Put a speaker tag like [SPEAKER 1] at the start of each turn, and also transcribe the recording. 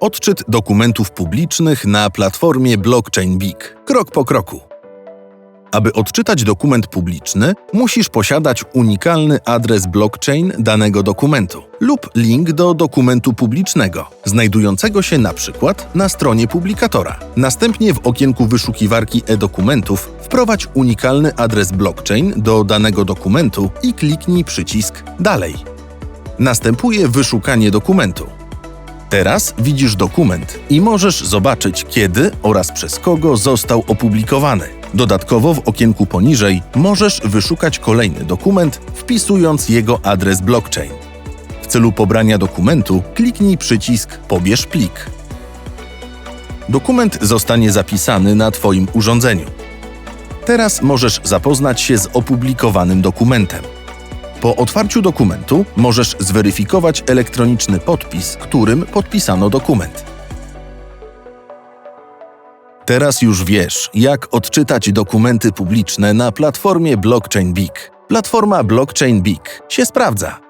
[SPEAKER 1] Odczyt dokumentów publicznych na platformie Blockchain Big. Krok po kroku. Aby odczytać dokument publiczny, musisz posiadać unikalny adres blockchain danego dokumentu lub link do dokumentu publicznego, znajdującego się na przykład na stronie publikatora. Następnie w okienku wyszukiwarki e-dokumentów wprowadź unikalny adres blockchain do danego dokumentu i kliknij przycisk Dalej. Następuje wyszukanie dokumentu. Teraz widzisz dokument i możesz zobaczyć kiedy oraz przez kogo został opublikowany. Dodatkowo w okienku poniżej możesz wyszukać kolejny dokument, wpisując jego adres blockchain. W celu pobrania dokumentu kliknij przycisk Pobierz plik. Dokument zostanie zapisany na Twoim urządzeniu. Teraz możesz zapoznać się z opublikowanym dokumentem. Po otwarciu dokumentu możesz zweryfikować elektroniczny podpis, którym podpisano dokument. Teraz już wiesz, jak odczytać dokumenty publiczne na platformie Blockchain Big. Platforma Blockchain Big się sprawdza.